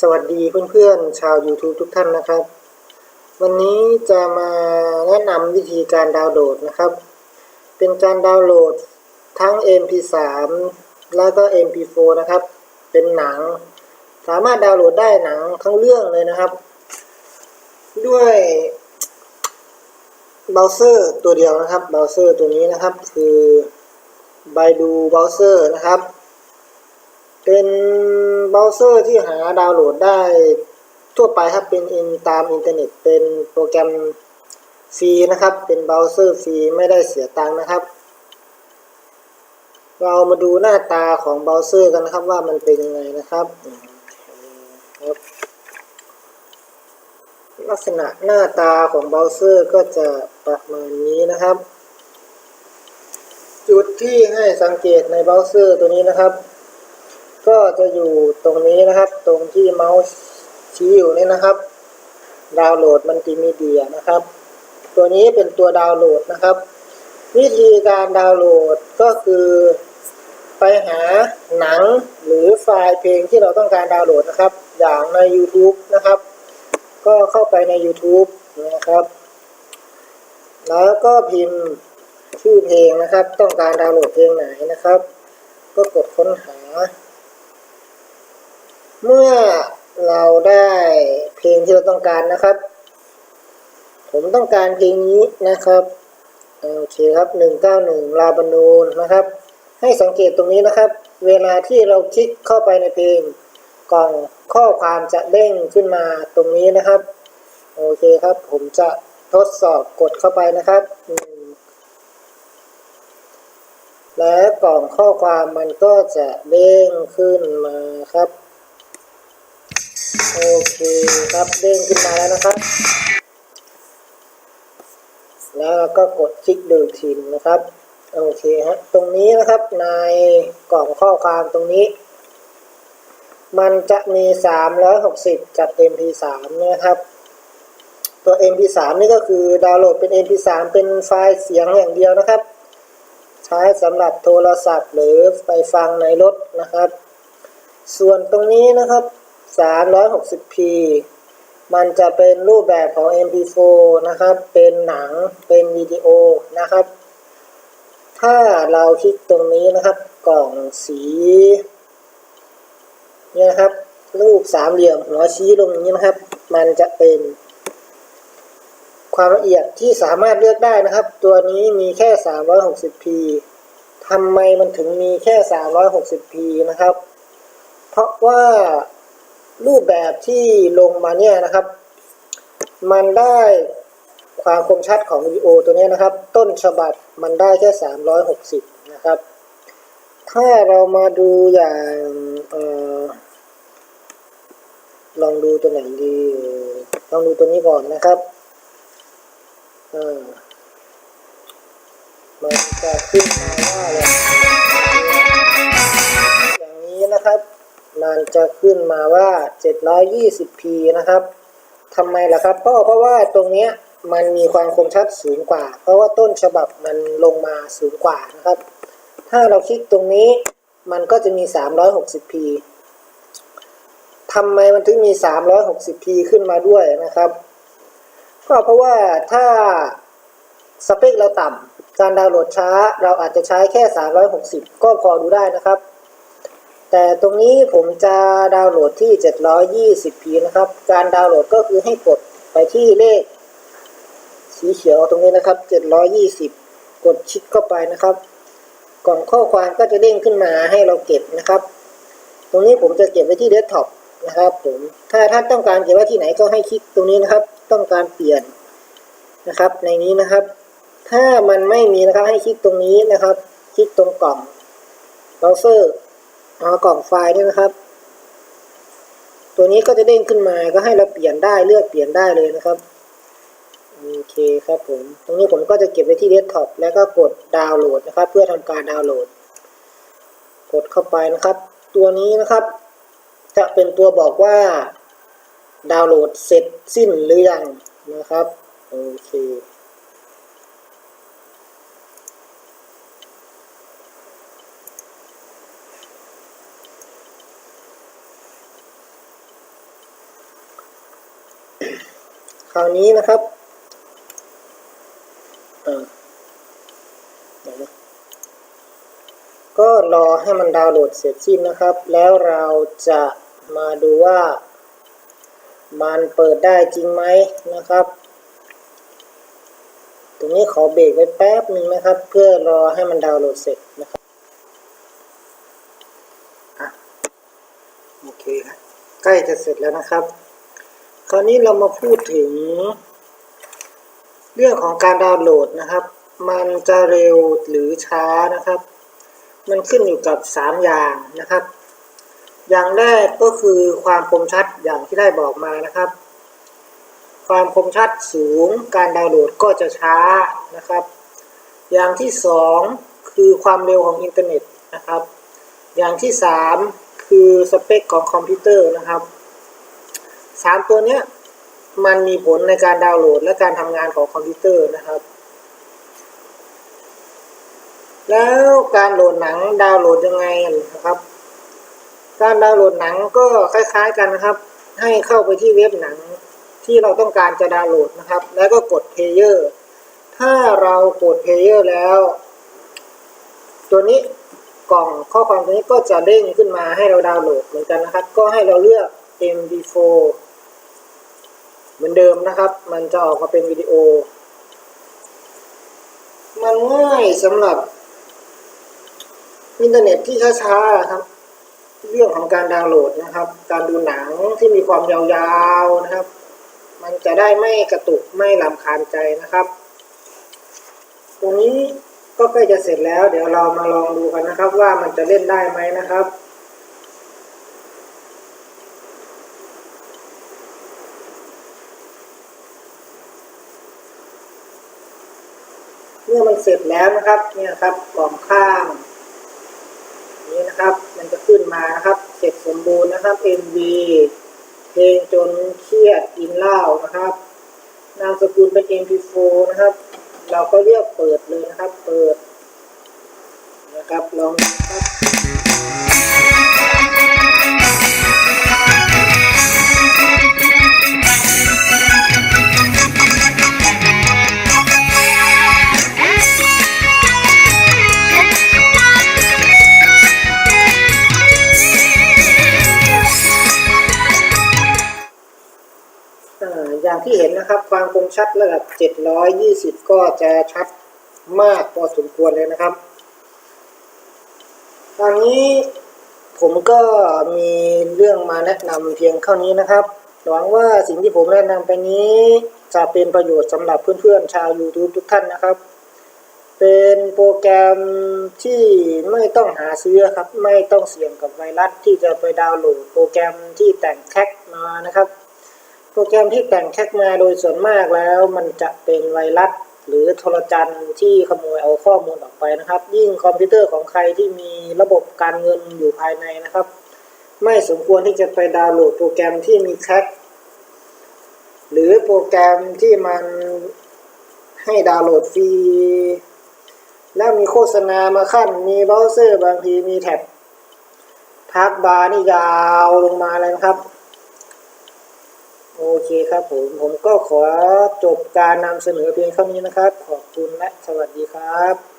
สวัสดีเพื่อนๆ ชาว YouTube ทุกท่านนะครับ วันนี้จะมาแนะนำวิธีการดาวน์โหลดนะครับ เป็นการดาวน์โหลดทั้ง MP3 แล้วก็ MP4 นะครับ เป็นหนัง สามารถดาวน์โหลดได้หนังทั้งเรื่องเลยนะครับ ด้วยเบราว์เซอร์ตัวเดียวนะครับเบราว์เซอร์ตัวนี้นะครับ คือ Baidu Browser นะครับ เป็นเบราว์เซอร์ที่หาดาวน์โหลดได้ทั่วไปครับเป็นอินตามอินเทอร์เน็ต เป็นโปรแกรมฟรีนะครับ เป็นเบราว์เซอร์ฟรีไม่ได้เสียตังค์นะครับ เรามาดูหน้าตาของเบราว์เซอร์กันนะครับว่ามันเป็นยังไงนะครับครับลักษณะหน้าตาของเบราว์เซอร์ก็จะประมาณนี้นะครับ จุดที่ให้สังเกตในเบราว์เซอร์ตัวนี้นะครับ ก็จะอยู่ตรงนี้นะครับ ตรงที่เมาส์ชี้อยู่นี่นะครับ ดาวน์โหลดมัลติมีเดียนะครับ ตัวนี้เป็นตัวดาวน์โหลดนะครับ วิธีการดาวน์โหลดก็คือไปหาหนังหรือไฟล์เพลงที่เราต้องการดาวน์โหลดนะครับ อย่างใน YouTube นะครับ ก็เข้าไปใน YouTube นะครับ แล้วก็พิมพ์ชื่อเพลงนะครับ ต้องการดาวน์โหลดเพลงไหนนะครับ ก็กดค้นหา เมื่อเราได้เพลงที่เราต้องการนะครับ ผมต้องการเพลงนี้นะครับโอเคครับ191ลาบานูนนะครับ ให้สังเกตตรงนี้นะครับ เวลาที่เราคลิกเข้าไปในเพลงกล่องข้อความจะเด้งขึ้นมาตรงนี้นะครับ โอเคครับ ผมจะทดสอบกดเข้าไปนะครับ และกล่องข้อความมันก็จะเด้งขึ้นมาครับ โอเคครับเด้งขึ้นมาแล้วนะครับ แล้วเราก็กดคลิกดูทีหนึ่งนะครับ โอเคฮะตรงนี้นะครับในกล่องข้อความตรงนี้ มันจะมี 360 กับ MP3 นะครับ ตัว MP3 นี่ก็คือดาวน์โหลดเป็น MP3 เป็นไฟล์เสียงอย่างเดียวนะครับ ใช้สำหรับโทรศัพท์หรือไปฟังในรถนะครับ ส่วนตรงนี้นะครับ 360p มันจะเป็นรูปแบบของ MP4 นะครับ เป็นหนัง เป็นวิดีโอนะครับ ถ้าเราคลิกตรงนี้นะครับ กล่องสีเนี่ยนะครับ รูปสามเหลี่ยมหัวชี้ลงอย่างนี้นะครับ มันจะเป็นความละเอียดที่สามารถเลือกได้นะครับ ตัวนี้มีแค่ 360p ทำไมมันถึงมีแค่ 360p นะครับ เพราะว่า รูปแบบที่ลงมาเนี่ยนะครับ มันได้ความคมชัดของวิดีโอตัวนี้นะครับ ต้นฉบับมันได้แค่ 360 นะครับ ถ้าเรามาดูอย่างออลองดูตัวไหนดีลองดูตัวนี้ก่อนนะครับมันจะขึ้นมาว่าอะไร มันจะขึ้นมาว่า 720p นะครับทำไมล่ะครับเพราะเพราะว่าตรงเนี้ยมันมีความคมชัดสูงกว่า เพราะว่าต้นฉบับมันลงมาสูงกว่านะครับ ถ้าเราคลิกตรงนี้มันก็จะมี 360p ทำไมมันถึงมี 360p ขึ้นมาด้วยนะครับ ก็เพราะว่าถ้าสเปคเราต่ำการดาวน์โหลดช้า เราอาจจะใช้แค่ 360 ก็พอดูได้นะครับ แต่ตรงนี้ผมจะดาวน์โหลดที่ 720p นะครับ การดาวน์โหลดก็คือให้กดไปที่เลข สีเขียวตรงนี้นะครับ 720 กดชิดเข้าไปนะครับ กล่องข้อความก็จะเด้งขึ้นมาให้เราเก็บนะครับ ตรงนี้ผมจะเก็บไว้ที่เดสก์ท็อปนะครับผมถ้าท่านต้องการเก็บไว้ที่ไหนก็ให้คลิกตรงนี้นะครับ ต้องการเปลี่ยนนะครับ ในนี้นะครับ ถ้ามันไม่มีนะครับให้คลิกตรงนี้นะครับ คลิกตรงกล่องเบราว์เซอร์ เอากล่องไฟล์นี่นะครับ ตัวนี้ก็จะเด้งขึ้นมาก็ให้เราเปลี่ยนได้เลือกเปลี่ยนได้เลยนะครับโอเคครับผม ตรงนี้ผมก็จะเก็บไว้ที่เดสก์ท็อปแล้วก็กดดาวน์โหลดนะครับ เพื่อทำการดาวน์โหลด กดเข้าไปนะครับ ตัวนี้นะครับ จะเป็นตัวบอกว่าดาวน์โหลดเสร็จสิ้นหรือยังนะครับโอเค ราวนี้นะครับอ่านะก็รอให้มันดาวน์โหลดเสร็จสิ้นนะครับ แล้วเราจะมาดูว่า มันเปิดได้จริงไหมนะครับ ตรงนี้ขอเบรกไว้แป๊บหนึ่งนะครับ เพื่อรอให้มันดาวน์โหลดเสร็จนะครับอะโอเคครับใกล้จะเสร็จแล้วนะครับ คราวนี้เรามาพูดถึง เรื่องของการดาวน์โหลดนะครับ มันจะเร็วหรือช้านะครับ มันขึ้นอยู่กับ 3 อย่างนะครับ อย่างแรกก็คือความคมชัดอย่างที่ได้บอกมานะครับ ความคมชัดสูงการดาวน์โหลดก็จะช้านะครับ อย่างที่สองคือความเร็วของอินเทอร์เน็ตนะครับ อย่างที่สามคือสเปคของคอมพิวเตอร์นะครับ สามตัวเนี้ยมันมีผลในการดาวน์โหลดและการทำงานของคอมพิวเตอร์นะครับ แล้วการโหลดหนังดาวน์โหลดยังไงนะครับ การดาวน์โหลดหนังก็คล้ายๆกันนะครับ ให้เข้าไปที่เว็บหนังที่เราต้องการจะดาวน์โหลดนะครับ แล้วก็กด Player ถ้าเรากด Player แล้ว ตัวนี้กล่องข้อความตัวนี้ก็จะเด้งขึ้นมาให้เราดาวน์โหลดเหมือนกันนะครับ ก็ให้เราเลือก MV4 เหมือนเดิมนะครับ มันจะออกมาเป็นวิดีโอ มันง่ายสำหรับอินเทอร์เน็ตที่ช้าๆครับ เรื่องของการดาวน์โหลดนะครับ การดูหนังที่มีความยาวๆนะครับ มันจะได้ไม่กระตุกไม่ลำคาญใจนะครับ ตรงนี้ก็ใกล้จะเสร็จแล้ว เดี๋ยวเรามาลองดูกันนะครับ ว่ามันจะเล่นได้ไหมนะครับ เสร็จแล้วนะครับเนี่ยครับกล่องข้างนี้นะครับ มันจะขึ้นมานะครับ เสร็จสมบูรณ์นะครับ MV เพลงจนเครียดอินเล่านะครับ นามสกุลเป็น MP4 นะครับ เราก็เลือกเปิดเลยนะครับ เปิดนะครับลองดูครับ อย่างที่เห็นนะครับความคมชัดระดับ 720 ก็จะชัดมากพอสมควรเลยนะครับตอนนี้ผมก็มีเรื่องมาแนะนำเพียงเท่านี้นะครับ หวังว่าสิ่งที่ผมแนะนำไปนี้จะเป็นประโยชน์สำหรับเพื่อนๆ ชาว YouTube ทุกท่านนะครับ เป็นโปรแกรมที่ไม่ต้องหาซื้อครับ ไม่ต้องเสี่ยงกับไวรัสที่จะไปดาวน์โหลดโปรแกรมที่แต่งแท็กมานะครับ โปรแกรมที่แต่งแท็กมาโดยส่วนมากแล้ว มันจะเป็นไวรัสหรือโทรจันทร์ที่ขโมยเอาข้อมูลออกไปนะครับ ยิ่งคอมพิวเตอร์ของใครที่มีระบบการเงินอยู่ภายในนะครับ ไม่สมควรที่จะไปดาวน์โหลดโปรแกรมที่มีแท็กหรือโปรแกรมที่มันให้ดาวน์โหลดฟรีแล้วมีโฆษณามาขั้นมีเบราว์เซอร์บางทีมีแท็บทักบาร์นี่ยาวลงมาเลยนะครับ โอเคครับผม ผมก็ขอจบการนำเสนอเพียงเท่านี้นะครับ ขอบคุณและสวัสดีครับ